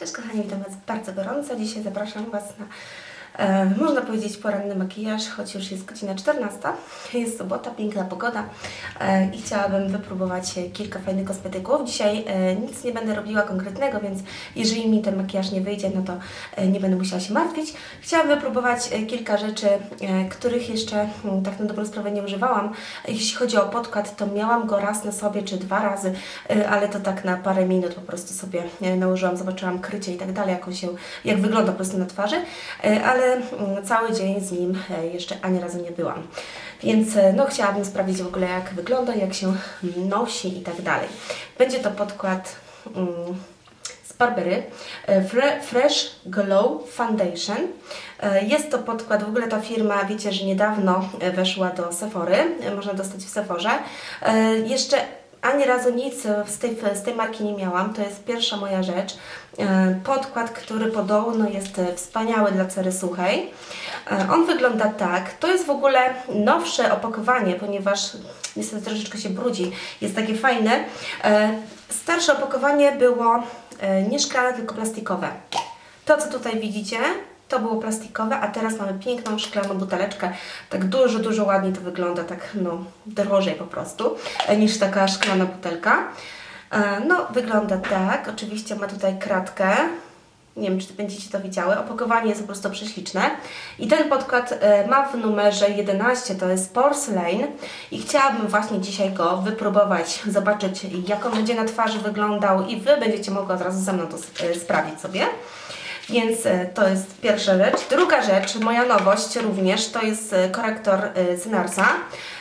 Cześć kochani, witam Was bardzo gorąco. Dzisiaj zapraszam Was na, można powiedzieć, poranny makijaż, choć już jest godzina 14. Jest sobota, piękna pogoda e, i chciałabym wypróbować e, kilka fajnych kosmetyków. Dzisiaj e, nic nie będę robiła konkretnego, więc jeżeli mi ten makijaż nie wyjdzie, no to e, nie będę musiała się martwić. Chciałabym wypróbować e, kilka rzeczy, e, których jeszcze mm, tak na dobrą sprawę nie używałam. Jeśli chodzi o podkład, to miałam go raz na sobie, czy dwa razy, e, ale to tak na parę minut po prostu sobie e, nałożyłam, zobaczyłam krycie i tak dalej, jak się, jak wygląda po prostu na twarzy, e, ale mm, cały dzień z nim e, jeszcze ani razu nie byłam. Więc e, no chciałabym sprawdzić w ogóle jak wygląda, jak się nosi i tak dalej. Będzie to podkład mm, z Barbery e, Fre Fresh Glow Foundation. Jest to podkład, w ogóle ta firma, wiecie, że niedawno weszła do Sephory, można dostać w Sephorze. Jeszcze ani razu nic z tej, z tej marki nie miałam, to jest pierwsza moja rzecz. E, Podkład, który podobno jest wspaniały dla cery suchej. E, On wygląda tak, to jest w ogóle nowsze opakowanie, ponieważ niestety troszeczkę się brudzi, jest takie fajne. E, Starsze opakowanie było nie szklane, tylko plastikowe. To, co tutaj widzicie, to było plastikowe, a teraz mamy piękną szklaną buteleczkę. Tak dużo, dużo ładniej to wygląda, tak no drożej po prostu, e, niż taka szklana butelka. E, No, wygląda tak. Oczywiście ma tutaj kratkę. Nie wiem, czy będziecie to widziały. Opakowanie jest po prostu prześliczne. I ten podkład e, ma w numerze 11, to jest Porcelain. I chciałabym właśnie dzisiaj go wypróbować, zobaczyć jak on będzie na twarzy wyglądał i Wy będziecie mogły od razu ze mną to sprawdzić sobie. Więc e, to jest pierwsza rzecz. Druga rzecz, moja nowość również, to jest e, korektor e, z Narsa.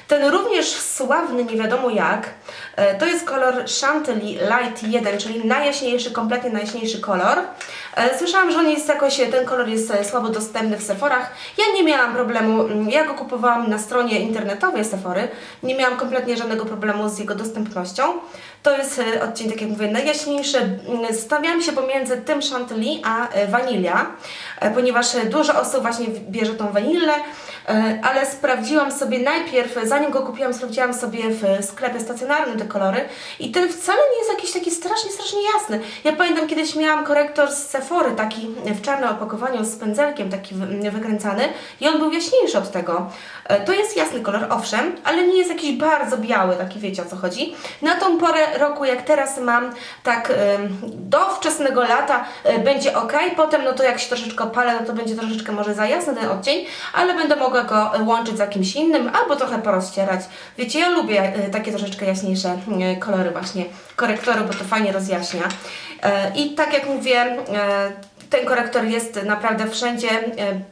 Ten również sławny nie wiadomo jak. E, To jest kolor Chantilly Light 1, czyli najjaśniejszy, kompletnie najjaśniejszy kolor. E, Słyszałam, że on jest jakoś, ten kolor jest e, słabo dostępny w Sephorach. Ja nie miałam problemu, mm, ja go kupowałam na stronie internetowej Sephory. Nie miałam kompletnie żadnego problemu z jego dostępnością. To jest e, odcień, tak jak mówię, najjaśniejszy. Mm, Stawiałam się pomiędzy tym Chantilly a e, Vanilla, e, ponieważ dużo osób właśnie bierze tą wanilę, ale sprawdziłam sobie najpierw, zanim go kupiłam, sprawdziłam sobie w sklepie stacjonarnym te kolory i ten wcale nie jest jakiś taki strasznie, strasznie jasny. Ja pamiętam kiedyś miałam korektor z Sephory, taki w czarnym opakowaniu z pędzelkiem, taki wy- wykręcany i on był jaśniejszy od tego. To jest jasny kolor, owszem, ale nie jest jakiś bardzo biały, taki wiecie o co chodzi. Na tą porę roku, jak teraz mam, tak do wczesnego lata y, będzie ok, potem no to jak się troszeczkę opalę, no to będzie troszeczkę może za jasny ten odcień, ale będę mogła go y, łączyć z jakimś innym albo trochę porozcierać. Wiecie, ja lubię y, takie troszeczkę jaśniejsze kolory właśnie korektoru, bo to fajnie rozjaśnia. I tak jak mówię, ten korektor jest naprawdę wszędzie e,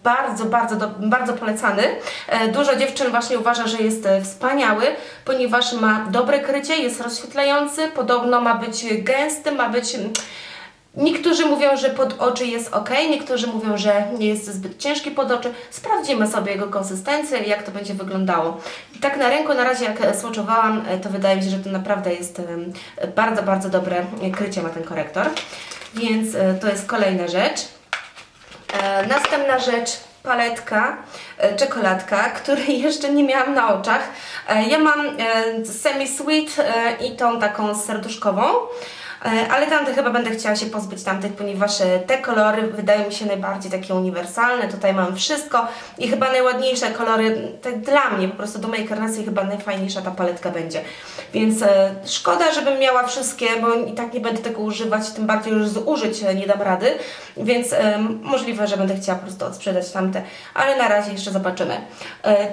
bardzo, bardzo, bardzo polecany. E, Dużo dziewczyn właśnie uważa, że jest e, wspaniały, ponieważ ma dobre krycie, jest rozświetlający, podobno ma być gęsty, ma być... mm, Niektórzy mówią, że pod oczy jest ok, niektórzy mówią, że nie jest zbyt ciężki pod oczy. Sprawdzimy sobie jego konsystencję i jak to będzie wyglądało. I tak na ręku, na razie jak swatchowałam, e, to wydaje mi się, że to naprawdę jest bardzo, bardzo dobre krycie ma ten korektor. Więc e, to jest kolejna rzecz. E, Następna rzecz, paletka, e, czekoladka, której jeszcze nie miałam na oczach. Ja mam semi-sweet i tą taką serduszkową. E, Ale tamte chyba będę chciała się pozbyć tamtych, ponieważ e, te kolory wydają mi się najbardziej takie uniwersalne. Tutaj mam wszystko i chyba najładniejsze kolory, tak dla mnie, po prostu do mojej karnacji chyba najfajniejsza ta paletka będzie. Więc e, szkoda, żebym miała wszystkie, bo i tak nie będę tego używać, tym bardziej już zużyć nie dam rady, więc możliwe, że będę chciała po prostu odsprzedać tamte, ale na razie jeszcze zobaczymy.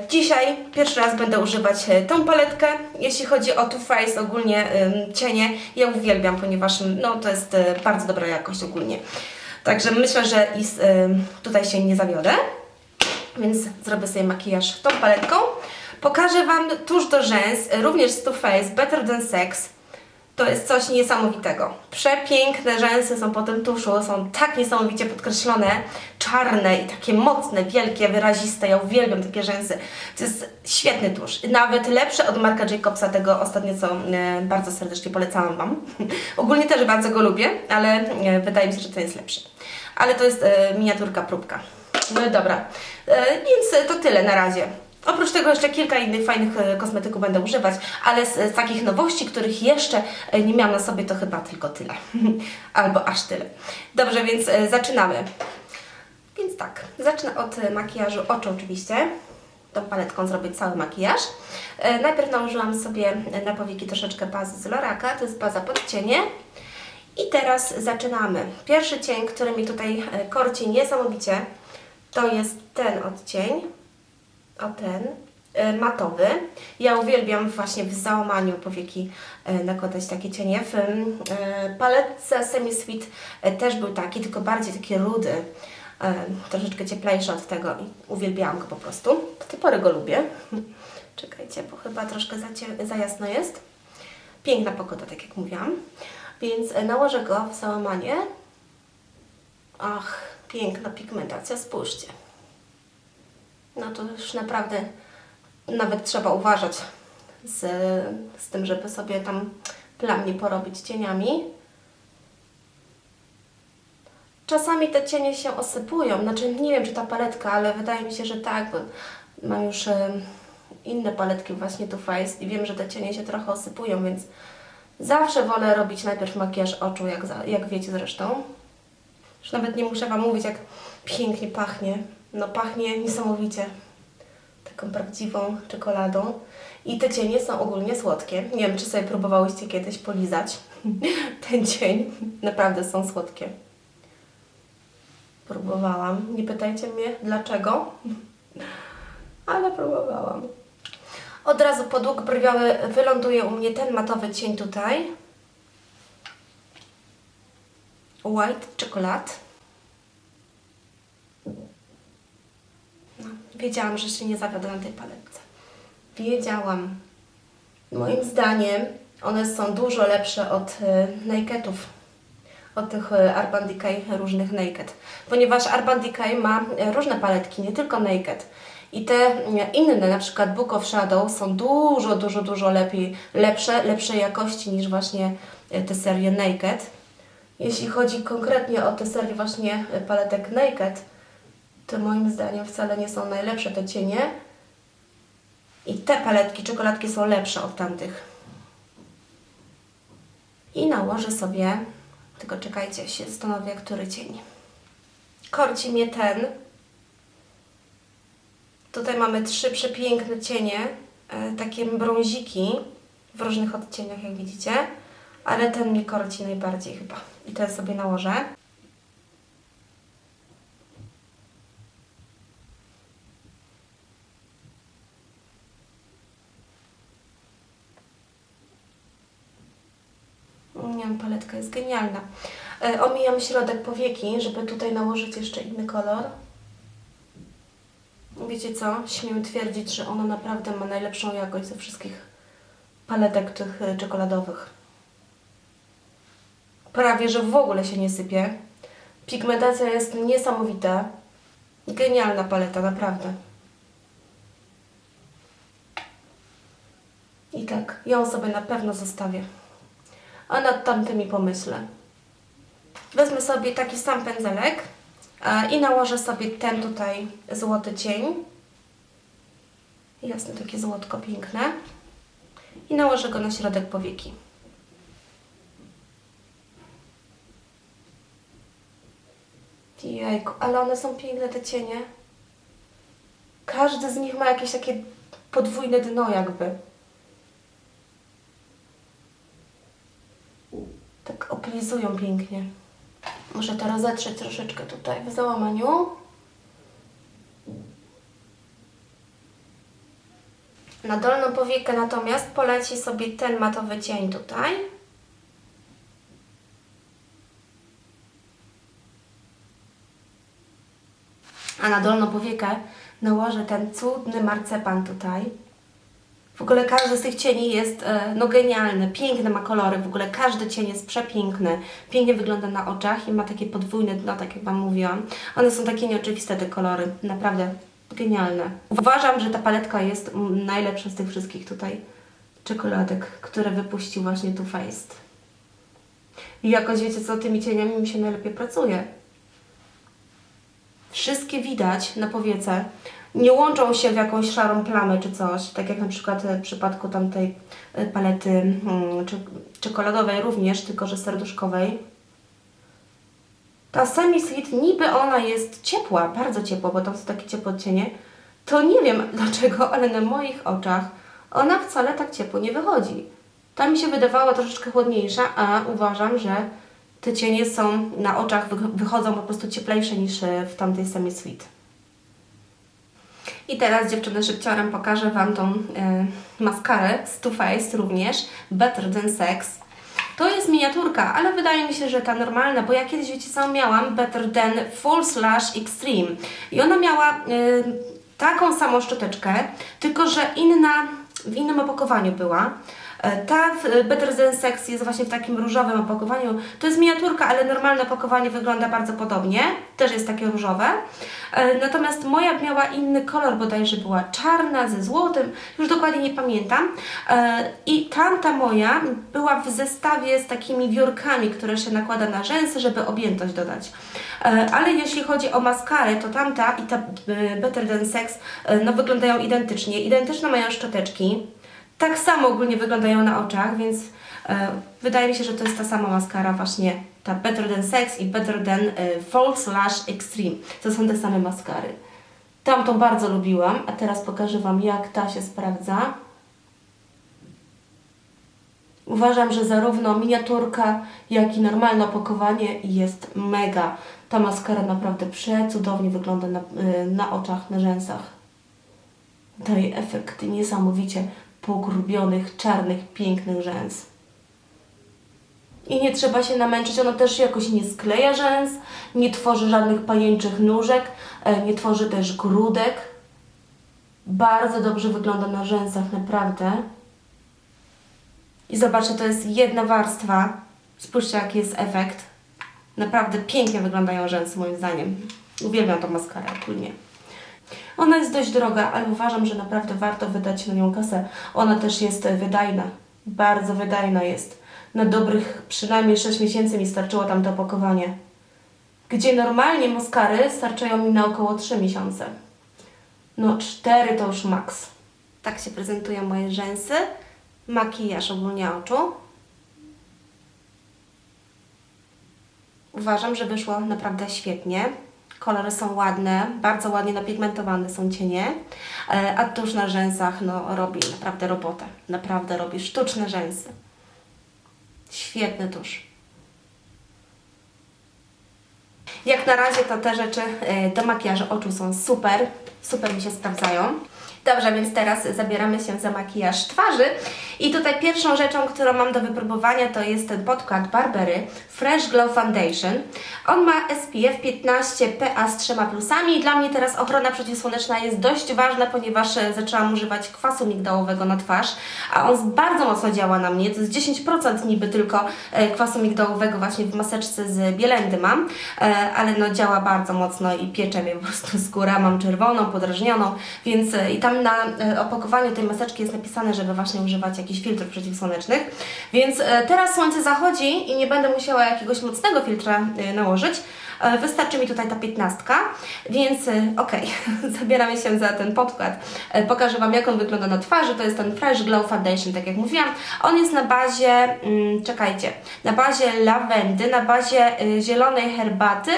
Dzisiaj pierwszy raz będę używać tą paletkę, jeśli chodzi o Too Faced ogólnie cienie, ja uwielbiam, ponieważ no, to jest e, bardzo dobra jakość ogólnie. Także myślę, że em, tutaj się nie zawiodę. Więc zrobię sobie makijaż tą paletką. Pokażę Wam tuż do rzęs, również z Too Faced, Better Than Sex. To jest coś niesamowitego. Przepiękne rzęsy są po tym tuszu, są tak niesamowicie podkreślone, czarne i takie mocne, wielkie, wyraziste. Ja uwielbiam takie rzęsy. To jest świetny tusz. Nawet lepszy od Marka Jacobsa, tego ostatnio, co e, bardzo serdecznie polecałam Wam. Ogólnie też bardzo go lubię, ale e, wydaje mi się, że ten jest lepszy. Ale to jest e, miniaturka, próbka. No dobra, więc to tyle na razie. Oprócz tego jeszcze kilka innych fajnych e, kosmetyków będę używać, ale z, z takich nowości, których jeszcze e, nie miałam na sobie, to chyba tylko tyle. Albo aż tyle. Dobrze, więc e, zaczynamy. Więc tak, zacznę od makijażu oczu oczywiście. Tą paletką zrobię cały makijaż. Najpierw nałożyłam sobie na powieki troszeczkę bazy z Loraka, to jest baza pod cienie. I teraz zaczynamy. Pierwszy cień, który mi tutaj korci niesamowicie, to jest ten odcień. O ten. e, Matowy. Ja uwielbiam właśnie w załamaniu powieki e, nakładać takie cienie. W e, paletce Semi Sweet też był taki, tylko bardziej taki rudy. Troszeczkę cieplejszy od tego i uwielbiałam go po prostu. Do tej pory go lubię. Czekajcie, bo chyba troszkę za, za jasno jest. Piękna pogoda, tak jak mówiłam. Więc nałożę go w załamanie. Ach, piękna pigmentacja, spójrzcie. No to już naprawdę nawet trzeba uważać z, z tym, żeby sobie tam plam nie porobić cieniami. Czasami te cienie się osypują, znaczy nie wiem czy ta paletka, ale wydaje mi się, że tak, bo mam już e, inne paletki właśnie Too Faced i wiem, że te cienie się trochę osypują, więc zawsze wolę robić najpierw makijaż oczu, jak, jak wiecie zresztą. Już nawet nie muszę Wam mówić, jak pięknie pachnie. No pachnie niesamowicie taką prawdziwą czekoladą. I te cienie są ogólnie słodkie. Nie wiem, czy sobie próbowałyście kiedyś polizać ten cień. Naprawdę są słodkie. Próbowałam. Nie pytajcie mnie dlaczego, ale próbowałam. Od razu podłóg brwiowy wyląduje u mnie ten matowy cień tutaj. White Chocolate. No, wiedziałam, że się nie zawiodę na tej paletce. Wiedziałam. Moim zdaniem one są dużo lepsze od y, Nakedów. Od tych Urban Decay różnych Naked. Ponieważ Urban Decay ma y, różne paletki, nie tylko Naked. I te inne, na przykład Book of Shadow, są dużo, dużo, dużo lepiej, lepsze, lepszej jakości niż właśnie te serie Naked. Jeśli chodzi konkretnie o tę serię właśnie paletek Naked, to moim zdaniem wcale nie są najlepsze te cienie. I te paletki, czekoladki są lepsze od tamtych. I nałożę sobie, tylko czekajcie, się zastanowię, który cień. Korci mnie ten. Tutaj mamy trzy przepiękne cienie, e, takie brąziki w różnych odcieniach, jak widzicie. Ale ten mnie korci najbardziej chyba. I ten sobie nałożę. Jest genialna. E, omijam środek powieki, żeby tutaj nałożyć jeszcze inny kolor. Wiecie co? Śmiem twierdzić, że ona naprawdę ma najlepszą jakość ze wszystkich paletek tych e, czekoladowych. Prawie, że w ogóle się nie sypie. Pigmentacja jest niesamowita. Genialna paleta, naprawdę. I tak, ją sobie na pewno zostawię a nad tamtymi pomyślę. Wezmę sobie taki sam pędzelek e, i nałożę sobie ten tutaj złoty cień. Jasne, takie złotko piękne. I nałożę go na środek powieki. Jejku, ale one są piękne te cienie. Każdy z nich ma jakieś takie podwójne dno jakby. Tak oplizują pięknie. Muszę to rozetrzeć troszeczkę tutaj w załamaniu. Na dolną powiekę natomiast poleci sobie ten matowy cień tutaj. A na dolną powiekę nałożę ten cudny marcepan tutaj. W ogóle każdy z tych cieni jest e, no genialny, piękne ma kolory, w ogóle każdy cień jest przepiękny, pięknie wygląda na oczach i ma takie podwójne dno, tak jak Wam mówiłam. One są takie nieoczywiste te kolory, naprawdę genialne. Uważam, że ta paletka jest najlepsza z tych wszystkich tutaj czekoladek, które wypuścił właśnie Too Faced. I jakoś wiecie co, tymi cieniami mi się najlepiej pracuje. Wszystkie widać na powiece. Nie łączą się w jakąś szarą plamę czy coś, tak jak na przykład w przypadku tamtej y, palety mm, czy, czekoladowej również, tylko że serduszkowej. Ta Semi Sweet niby ona jest ciepła, bardzo ciepła, bo tam są takie ciepłe odcienie. To nie wiem dlaczego, ale na moich oczach ona wcale tak ciepło nie wychodzi. Ta mi się wydawała troszeczkę chłodniejsza, a uważam, że te cienie są na oczach, wy- wychodzą po prostu cieplejsze niż e, w tamtej Semi Sweet. I teraz dziewczyny szybciorem pokażę Wam tą e, maskarę z Too Faced również, Better Than Sex. To jest miniaturka, ale wydaje mi się, że ta normalna, bo ja kiedyś, wiecie co, miałam Better Than Full Slash Extreme i ona miała e, taką samą szczoteczkę, tylko że inna, w innym opakowaniu była. E, Ta w e, Better Than Sex jest właśnie w takim różowym opakowaniu. To jest miniaturka, ale normalne opakowanie wygląda bardzo podobnie. Też jest takie różowe. E, Natomiast moja miała inny kolor, bodajże była czarna ze złotym. Już dokładnie nie pamiętam. I tamta moja była w zestawie z takimi wiórkami, które się nakłada na rzęsy, żeby objętość dodać. Ale jeśli chodzi o maskarę, to tamta i ta Better Than Sex no, wyglądają identycznie. Identyczne mają szczoteczki tak samo ogólnie wyglądają na oczach, więc e, wydaje mi się, że to jest ta sama maskara właśnie, ta Better Than Sex i Better Than e, False Lash Extreme. To są te same maskary. Tamtą bardzo lubiłam, a teraz pokażę Wam jak ta się sprawdza. Uważam, że zarówno miniaturka, jak i normalne opakowanie jest mega. Ta maskara naprawdę przecudownie wygląda na, y, na oczach, na rzęsach daje efekt niesamowicie pogrubionych, czarnych, pięknych rzęs. I nie trzeba się namęczyć, ona też jakoś nie skleja rzęs, nie tworzy żadnych pajęczych nóżek, e, nie tworzy też grudek. Bardzo dobrze wygląda na rzęsach, naprawdę. I zobaczcie, to jest jedna warstwa. Spójrzcie, jaki jest efekt. Naprawdę pięknie wyglądają rzęsy, moim zdaniem. Uwielbiam tą maskarę, ogólnie. Ona jest dość droga, ale uważam, że naprawdę warto wydać na nią kasę. Ona też jest e, wydajna. Bardzo wydajna jest. Na dobrych przynajmniej 6 miesięcy mi starczyło tam to opakowanie. Gdzie normalnie maskary starczają mi na około 3 miesiące. No 4 to już maks. Tak się prezentują moje rzęsy. Makijaż ogólnie oczu. Uważam, że wyszło naprawdę świetnie. Kolory są ładne, bardzo ładnie napigmentowane są cienie, e, a tuż na rzęsach no, robi naprawdę robotę. Naprawdę robi sztuczne rzęsy. Świetny tusz. Jak na razie to te rzeczy e, do makijażu oczu są super, super mi się sprawdzają. Dobrze, więc teraz zabieramy się za makijaż twarzy. I tutaj pierwszą rzeczą, którą mam do wypróbowania, to jest ten podkład Barbery Fresh Glow Foundation. On ma SPF 15 PA z trzema plusami dla mnie teraz ochrona przeciwsłoneczna jest dość ważna, ponieważ e, zaczęłam używać kwasu migdałowego na twarz, a on bardzo mocno działa na mnie. To jest 10% niby tylko e, kwasu migdałowego właśnie w maseczce z Bielendy mam, e, ale no działa bardzo mocno i piecze mnie po prostu skóra. Mam czerwoną, podrażnioną, więc i tam na e, opakowaniu tej maseczki jest napisane, żeby właśnie używać jakichś filtrów przeciwsłonecznych. Więc e, teraz słońce zachodzi i nie będę musiała jakiegoś mocnego filtra e, nałożyć. Wystarczy mi tutaj ta piętnastka, więc okej, zabieramy się za ten podkład. Pokażę Wam, jak on wygląda na twarzy. To jest ten Fresh Glow Foundation, tak jak mówiłam. On jest na bazie, mm, czekajcie, na bazie lawendy, na bazie zielonej herbaty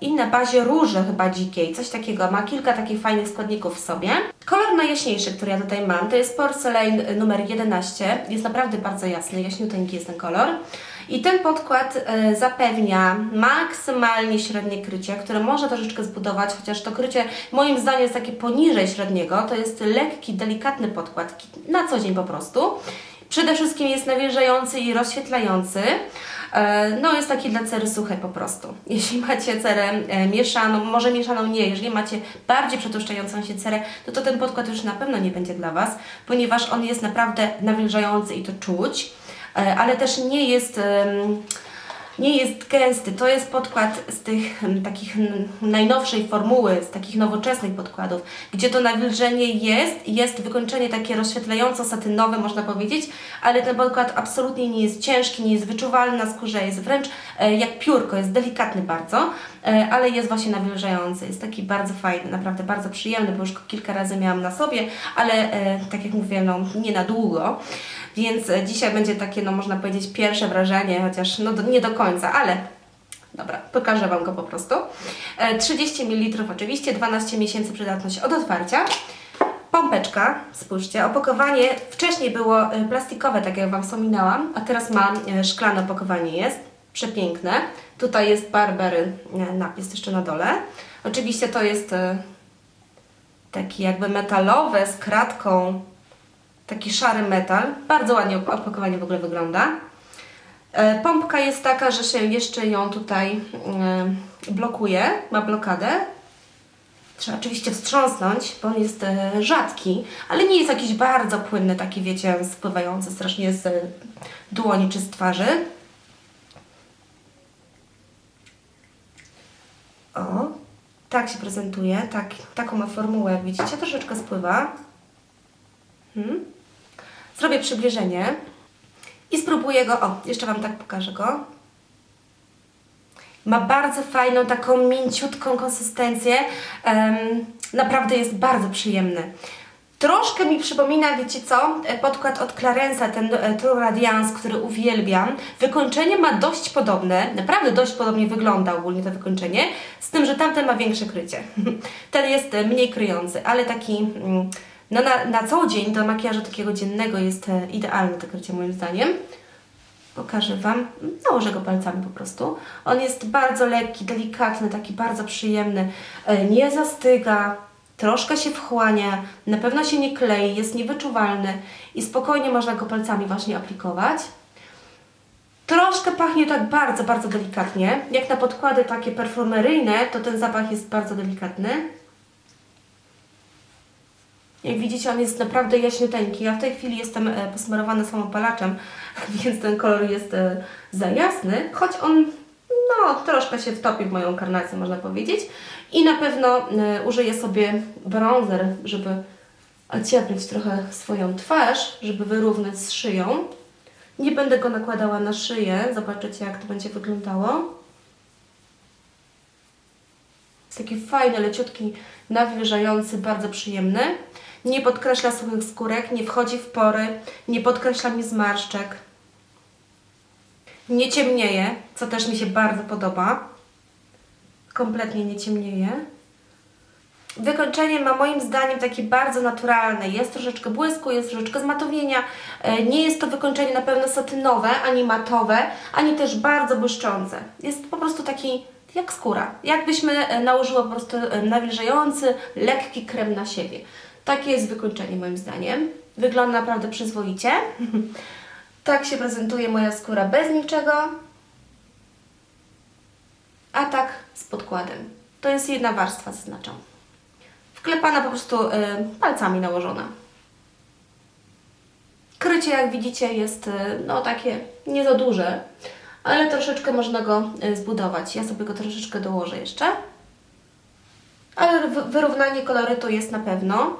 i na bazie róży chyba dzikiej, coś takiego. Ma kilka takich fajnych składników w sobie. Kolor najjaśniejszy, który ja tutaj mam, to jest Porcelain numer 11. Jest naprawdę bardzo jasny, jaśniuteńki jest ten kolor. I ten podkład e, zapewnia maksymalnie średnie krycie, które może troszeczkę zbudować, chociaż to krycie moim zdaniem jest takie poniżej średniego. To jest lekki, delikatny podkład, na co dzień po prostu. Przede wszystkim jest nawilżający i rozświetlający. E, No, jest taki dla cery suchej po prostu. Jeśli macie cerę e, mieszaną, może mieszaną nie, jeżeli macie bardziej przetłuszczającą się cerę, to, to ten podkład już na pewno nie będzie dla Was, ponieważ on jest naprawdę nawilżający i to czuć, e, ale też nie jest nie jest gęsty. To jest podkład z tych mm, takich mm, najnowszej formuły, z takich nowoczesnych podkładów, gdzie to nawilżenie jest, jest wykończenie takie rozświetlająco-satynowe, można powiedzieć, ale ten podkład absolutnie nie jest ciężki, nie jest wyczuwalny na skórze, jest wręcz e, jak piórko, jest delikatny bardzo, e, ale jest właśnie nawilżający. Jest taki bardzo fajny, naprawdę bardzo przyjemny, bo już kilka razy miałam na sobie, ale e, tak jak mówię, no nie na długo. Więc e, dzisiaj będzie takie, no można powiedzieć, pierwsze wrażenie, chociaż no nie do końca, ale dobra, pokażę Wam go po prostu. E, 30 ml oczywiście, 12 miesięcy przydatność od otwarcia. Pompeczka, spójrzcie, opakowanie wcześniej było e, plastikowe, tak jak Wam wspominałam, a teraz ma e, szklane opakowanie jest, przepiękne. Tutaj jest Barbery e, napis jeszcze na dole. Oczywiście to jest e, taki jakby metalowe z kratką, taki szary metal. Bardzo ładnie op- opakowanie w ogóle wygląda. E, Pompka jest taka, że się jeszcze ją tutaj e, blokuje, ma blokadę. Trzeba oczywiście wstrząsnąć, bo on jest e, rzadki, ale nie jest jakiś bardzo płynny, taki wiecie, spływający strasznie z dłoni czy z twarzy. O, tak się prezentuje, tak, taką ma formułę, jak widzicie, troszeczkę spływa. Hmm. Zrobię przybliżenie i spróbuję go, o, jeszcze Wam tak pokażę go. Ma bardzo fajną, taką mięciutką konsystencję. Em, naprawdę jest bardzo przyjemny. Troszkę mi przypomina, wiecie co, e, podkład od Clarence'a, ten e, True Radiance, który uwielbiam. Wykończenie ma dość podobne, naprawdę dość podobnie wygląda ogólnie to wykończenie, z tym, że tamten ma większe krycie. ten jest e, mniej kryjący, ale taki mm, no na, na co dzień do makijażu takiego dziennego jest e, idealne to krycie moim zdaniem. Pokażę Wam, nałożę go palcami po prostu. On jest bardzo lekki, delikatny, taki bardzo przyjemny, e, nie zastyga, troszkę się wchłania, na pewno się nie klei, jest niewyczuwalny i spokojnie można go palcami właśnie aplikować. Troszkę pachnie tak bardzo, bardzo delikatnie. Jak na podkłady takie perfumeryjne, to ten zapach jest bardzo delikatny. Jak widzicie, on jest naprawdę jaśniuteńki. Ja w tej chwili jestem e, posmarowana samopalaczem, więc ten kolor jest e, za jasny, choć on no, troszkę się wtopi w moją karnację, można powiedzieć. I na pewno e, użyję sobie bronzer, żeby ocieplić trochę swoją twarz, żeby wyrównać z szyją. Nie będę go nakładała na szyję, zobaczycie jak to będzie wyglądało. Jest taki fajny, leciutki, nawilżający, bardzo przyjemny. Nie podkreśla suchych skórek, nie wchodzi w pory, nie podkreśla mi zmarszczek. Nie ciemnieje, co też mi się bardzo podoba. Kompletnie nie ciemnieje. Wykończenie ma moim zdaniem takie bardzo naturalne. Jest troszeczkę błysku, jest troszeczkę zmatowienia. E, Nie jest to wykończenie na pewno satynowe, ani matowe, ani też bardzo błyszczące. Jest po prostu taki jak skóra. Jakbyśmy e, nałożyło po prostu e, nawilżający, lekki krem na siebie. Takie jest wykończenie moim zdaniem. Wygląda naprawdę przyzwoicie. tak się prezentuje moja skóra bez niczego. A tak z podkładem. To jest jedna warstwa, zaznaczam. Wklepana po prostu y, palcami nałożona. Krycie, jak widzicie, jest y, no takie nie za duże, ale troszeczkę można go y, zbudować. Ja sobie go troszeczkę dołożę jeszcze. Ale wy- wyrównanie kolorytu jest na pewno.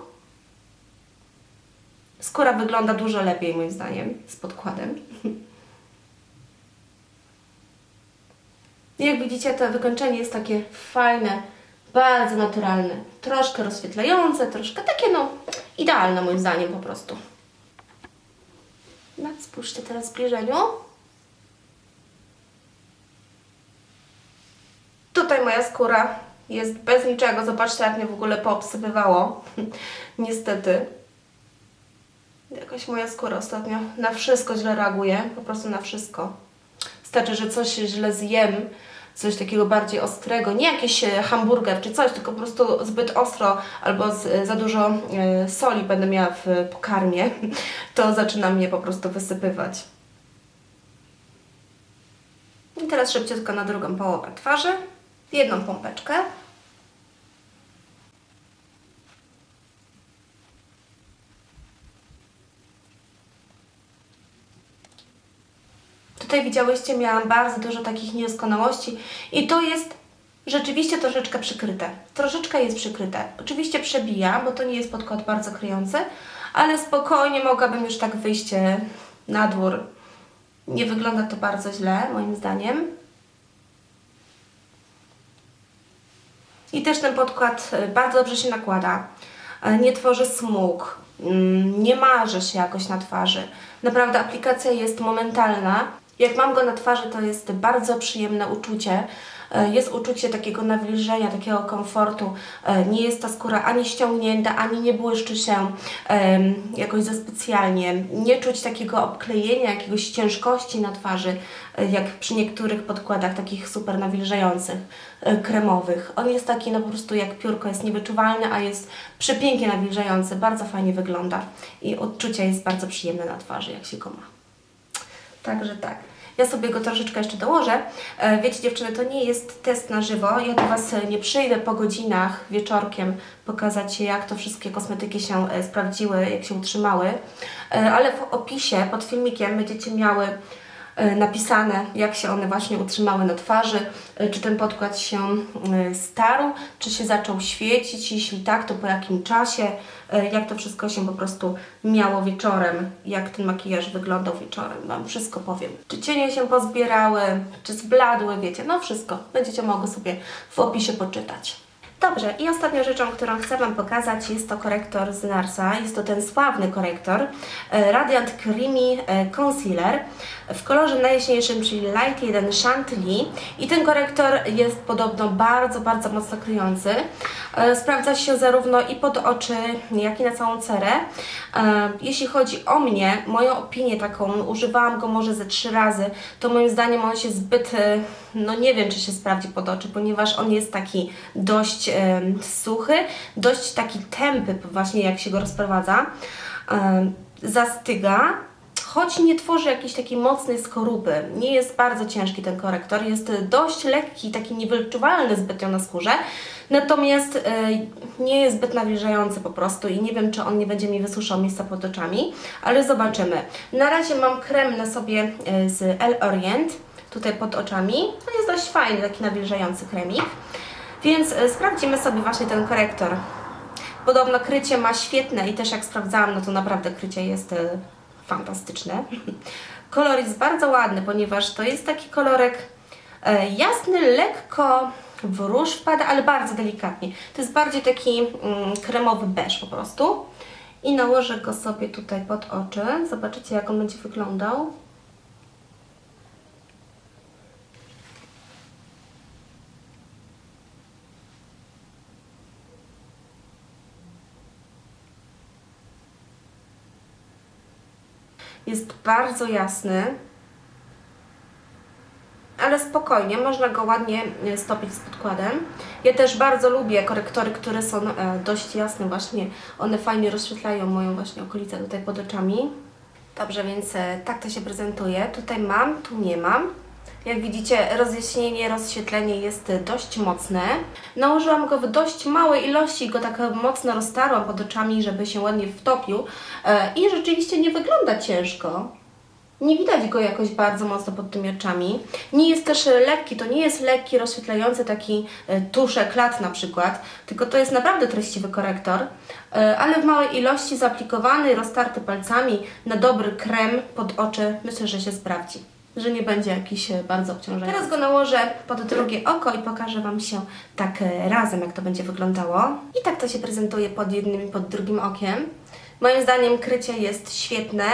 Skóra wygląda dużo lepiej, moim zdaniem, z podkładem. Jak widzicie, to wykończenie jest takie fajne, bardzo naturalne. Troszkę rozświetlające, troszkę takie, no, idealne moim zdaniem po prostu. No, spójrzcie teraz w zbliżeniu. Tutaj moja skóra jest bez niczego. Zobaczcie, jak mnie w ogóle poobsypywało. Niestety. Jakoś moja skóra ostatnio na wszystko źle reaguje. Po prostu na wszystko. Wystarczy, że coś źle zjem, coś takiego bardziej ostrego, nie jakiś e, hamburger czy coś, tylko po prostu zbyt ostro albo z, za dużo e, soli będę miała w pokarmie, to zaczyna mnie po prostu wysypywać. I teraz szybciutko na drugą połowę twarzy. Jedną pompeczkę. Tutaj widziałyście, miałam bardzo dużo takich niedoskonałości i to jest rzeczywiście troszeczkę przykryte. Troszeczkę jest przykryte. Oczywiście przebija, bo to nie jest podkład bardzo kryjący, ale spokojnie mogłabym już tak wyjść na dwór. Nie wygląda to bardzo źle, moim zdaniem. I też ten podkład e, bardzo dobrze się nakłada. E, Nie tworzy smug, mm, nie marzy się jakoś na twarzy. Naprawdę aplikacja jest momentalna. Jak mam go na twarzy, to jest bardzo przyjemne uczucie. E, Jest uczucie takiego nawilżenia, takiego komfortu. E, Nie jest ta skóra ani ściągnięta, ani nie błyszczy się jakoś za specjalnie. Nie czuć takiego obklejenia, jakiegoś ciężkości na twarzy, e, jak przy niektórych podkładach takich super nawilżających, kremowych. On jest taki no po prostu jak piórko, jest niewyczuwalny, a jest przepięknie nawilżający, bardzo fajnie wygląda i odczucie jest bardzo przyjemne na twarzy, jak się go ma. Także tak. Ja sobie go troszeczkę jeszcze dołożę. E, Wiecie dziewczyny, to nie jest test na żywo. Ja do Was e, nie przyjdę po godzinach wieczorkiem pokazać jak to wszystkie kosmetyki się e, sprawdziły, jak się utrzymały. Ale w opisie pod filmikiem będziecie miały napisane, jak się one właśnie utrzymały na twarzy, e, czy ten podkład się e, starł, czy się zaczął świecić, jeśli tak, to po jakim czasie, e, jak to wszystko się po prostu miało wieczorem, jak ten makijaż wyglądał wieczorem, Wam wszystko powiem. Czy cienie się pozbierały, czy zbladły, wiecie, no wszystko. Będziecie mogły sobie w opisie poczytać. Dobrze, i ostatnią rzeczą, którą chcę Wam pokazać jest to korektor z Narsa. Jest to ten sławny korektor e, Radiant Creamy e, Concealer w kolorze najjaśniejszym, czyli Light 1 Chantilly. I ten korektor jest podobno bardzo, bardzo mocno kryjący. E, Sprawdza się zarówno i pod oczy, jak i na całą cerę. E, Jeśli chodzi o mnie, moją opinię taką, używałam go może ze trzy razy, to moim zdaniem on się zbyt, e, no nie wiem czy się sprawdzi pod oczy, ponieważ on jest taki dość suchy, dość taki tępy właśnie jak się go rozprowadza. Zastyga, choć nie tworzy jakiejś takiej mocnej skorupy. Nie jest bardzo ciężki ten korektor, jest dość lekki, taki niewyczuwalny zbytnio na skórze, natomiast e, nie jest zbyt nawilżający po prostu i nie wiem, czy on nie będzie mi wysuszał miejsca pod oczami, ale zobaczymy. Na razie mam krem na sobie e, z L Orient, tutaj pod oczami. To jest dość fajny, taki nawilżający kremik. Więc e, sprawdzimy sobie właśnie ten korektor. Podobno krycie ma świetne i też jak sprawdzałam, no to naprawdę krycie jest fantastyczne. Kolor jest bardzo ładny, ponieważ to jest taki kolorek e, jasny, lekko w róż wpada, ale bardzo delikatnie. To jest bardziej taki mm, kremowy beż po prostu. I nałożę go sobie tutaj pod oczy. Zobaczycie jak on będzie wyglądał. Jest bardzo jasny, ale spokojnie, można go ładnie e, stopić z podkładem. Ja też bardzo lubię korektory, które są e, dość jasne właśnie. One fajnie rozświetlają moją właśnie okolicę tutaj pod oczami. Dobrze, więc e, tak to się prezentuje. Tutaj mam, tu nie mam. Jak widzicie, rozjaśnienie, rozświetlenie jest dość mocne. Nałożyłam go w dość małej ilości, go tak mocno roztarłam pod oczami, żeby się ładnie wtopił. E, I rzeczywiście nie wygląda ciężko. Nie widać go jakoś bardzo mocno pod tymi oczami. Nie jest też lekki, to nie jest lekki, rozświetlający taki e, tuszek lat na przykład, tylko to jest naprawdę treściwy korektor, e, ale w małej ilości zaaplikowany, roztarty palcami na dobry krem pod oczy, myślę, że się sprawdzi. Że nie będzie jakiś e, bardzo obciążający. Teraz go nałożę pod drugie oko i pokażę Wam się tak e, razem, jak to będzie wyglądało. I tak to się prezentuje pod jednym i pod drugim okiem. Moim zdaniem krycie jest świetne.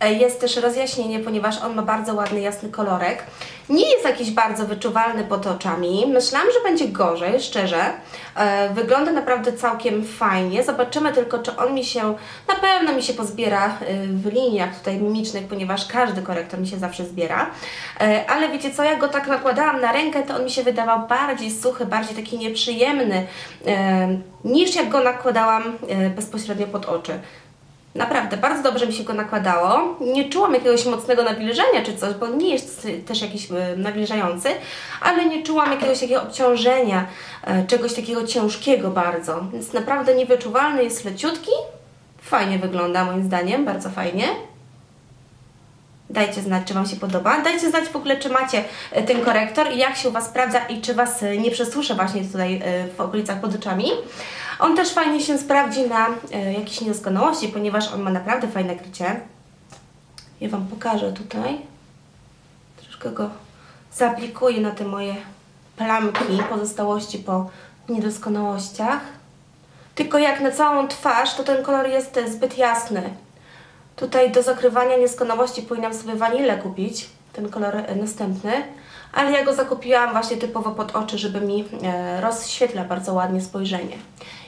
E, Jest też rozjaśnienie, ponieważ on ma bardzo ładny, jasny kolorek. Nie jest jakiś bardzo wyczuwalny pod oczami. Myślałam, że będzie gorzej, szczerze. E, Wygląda naprawdę całkiem fajnie. Zobaczymy tylko, czy on mi się, na pewno mi się pozbiera e, w liniach tutaj mimicznych, ponieważ każdy korektor mi się zawsze zbiera. E, Ale wiecie co, jak go tak nakładałam na rękę, to on mi się wydawał bardziej suchy, bardziej taki nieprzyjemny, e, niż jak go nakładałam e, bezpośrednio pod oczy. Naprawdę, bardzo dobrze mi się go nakładało. Nie czułam jakiegoś mocnego nawilżenia czy coś, bo nie jest też jakiś e, nawilżający, ale nie czułam jakiegoś takiego obciążenia, e, czegoś takiego ciężkiego bardzo. Więc naprawdę niewyczuwalny, jest leciutki. Fajnie wygląda moim zdaniem, bardzo fajnie. Dajcie znać, czy Wam się podoba. Dajcie znać w ogóle, czy macie e, ten korektor i jak się u Was sprawdza i czy Was e, nie przesuszy właśnie tutaj e, w okolicach pod oczami. On też fajnie się sprawdzi na jakieś niedoskonałości, ponieważ on ma naprawdę fajne krycie. Ja Wam pokażę tutaj. Troszkę go zaaplikuję na te moje plamki, pozostałości po niedoskonałościach. Tylko jak na całą twarz, to ten kolor jest zbyt jasny. Tutaj do zakrywania niedoskonałości powinnam sobie wanilę kupić, ten kolor e, następny, ale ja go zakupiłam właśnie typowo pod oczy, żeby mi e, rozświetla bardzo ładnie spojrzenie.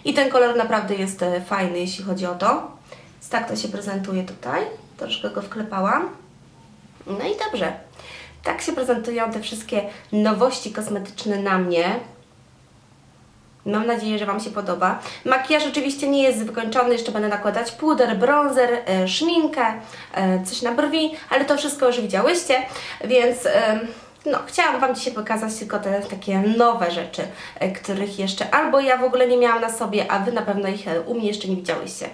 I ten kolor naprawdę jest e, fajny, jeśli chodzi o to. Więc tak to się prezentuje tutaj. Troszkę go wklepałam. No i dobrze. Tak się prezentują te wszystkie nowości kosmetyczne na mnie. Mam nadzieję, że Wam się podoba. Makijaż oczywiście nie jest wykończony, jeszcze będę nakładać puder, bronzer, e, szminkę, e, coś na brwi, ale to wszystko już widziałyście, więc no, chciałam Wam dzisiaj pokazać tylko te takie nowe rzeczy, e, których jeszcze albo ja w ogóle nie miałam na sobie, a Wy na pewno ich e, u mnie jeszcze nie widziałyście.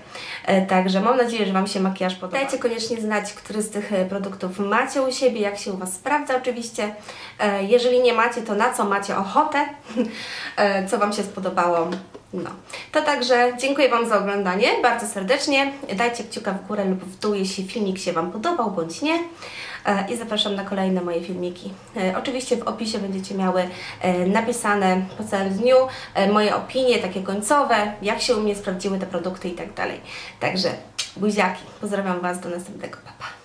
E, Także mam nadzieję, że Wam się makijaż podoba. Dajcie koniecznie znać, który z tych produktów macie u siebie, jak się u Was sprawdza oczywiście. Jeżeli nie macie, to na co macie ochotę, co Wam się spodobało. No, to także dziękuję Wam za oglądanie bardzo serdecznie. Dajcie kciuka w górę lub w dół, jeśli filmik się Wam podobał bądź nie. E, I zapraszam na kolejne moje filmiki. E, Oczywiście w opisie będziecie miały e, napisane po całym dniu moje opinie, takie końcowe, jak się u mnie sprawdziły te produkty i tak dalej. Także buziaki, pozdrawiam Was, do następnego. Pa.